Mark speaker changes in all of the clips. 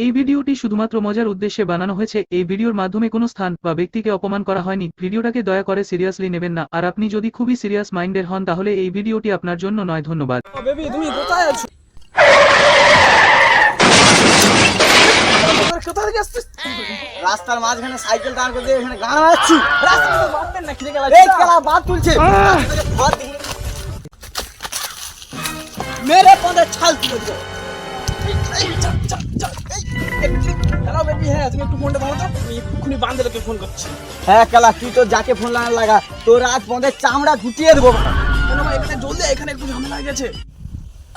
Speaker 1: এই ভিডিওটি শুধুমাত্র মজার উদ্দেশ্যে বানানো হয়েছে। এই ভিডিওর মাধ্যমে কোনো স্থান বা ব্যক্তিকে অপমান করা হয়নি। ভিডিওটাকে দয়া করে সিরিয়াসলি নেবেন না। আর আপনি যদি খুবই সিরিয়াস মাইন্ডের হন তাহলে এই ভিডিওটি আপনার জন্য নয়। ধন্যবাদ।
Speaker 2: রাস্তার মাঝখানে সাইকেল দাঁড় করে এখানে গান মারছি
Speaker 3: রাস্তা তো মারবেন না খিদে গেলা
Speaker 2: এই খেলা বাদ তুলছে। মেরে পদে ছাল তুলে দিল
Speaker 3: হ্যাঁ তুমি একটু ফোনটা ধরো তো আমি এক্ষুনি বান্ধবীকে ফোন করছি।
Speaker 2: হ্যাঁ খেলা তুই তো যাকে ফোন লাগা লাগা তোর আজ পদে চামড়া গুটিয়ে দেবো।
Speaker 3: কেন ভাই এখানে জলদি এখানে একটু ঝামেলা হয়ে গেছে।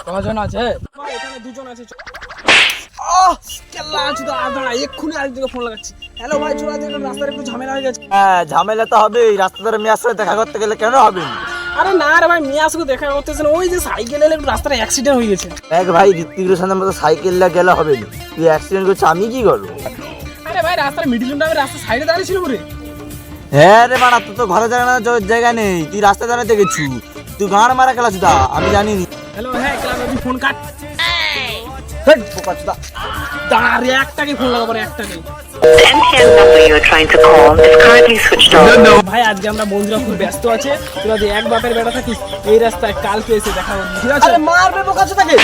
Speaker 2: কজন আছে?
Speaker 3: ভাই এখানে দুজন আছে আহ কেল্লা আছে তো আর দাঁড়া এক্ষুনি আরেকদিকে ফোন লাগাচ্ছি। হ্যালো ভাই চলে আসতে একটু ঝামেলা হয়ে গেছে।
Speaker 2: হ্যাঁ ঝামেলা তো হবেই রাস্তা ধরে মেয়ের সাথে দেখা করতে গেলে কেন হবে না?
Speaker 3: আরে না রে ভাই মিয়া আসলে দেখা করতেছে না। ওই যে সাইকেল এলে একটু রাস্তায় অ্যাক্সিডেন্ট হয়ে গেছে।
Speaker 2: এক ভাই ঋত্বিক রোশনের মতো সাইকেল না গেলে হবে না। তুই অ্যাক্সিডেন্ট করছিস আমি কি করব?
Speaker 3: আরে ভাই রাস্তার মিডিল আমি রাস্তার সাইডে দাঁড়িয়ে ছিল রে
Speaker 2: হ্যাঁ রে বাড়া তোর তো ঘরে জায়গা না জায়গা নেই। তুই রাস্তা দাঁড়াতে গেছু তুই গাঁড় মারা খেলা চুদা আমি জানি
Speaker 3: হ্যালো হ্যাঁ আমি ফোন কাট।
Speaker 2: হেট, বোকা চুদা।
Speaker 3: দাঁড়া রে একটাকে ফোন লাগাবো একটাকে
Speaker 4: The MTN number you are trying to call is currently switched off.
Speaker 3: ভাই আজকে আমরা বন্ধুরা খুব ব্যস্ত আছে। তোরা এক বাপের বেড়া থাকিস এই রাস্তায় কালকে এসে দেখা ঠিক আছে?
Speaker 2: মারবে বোকা চুদাকে।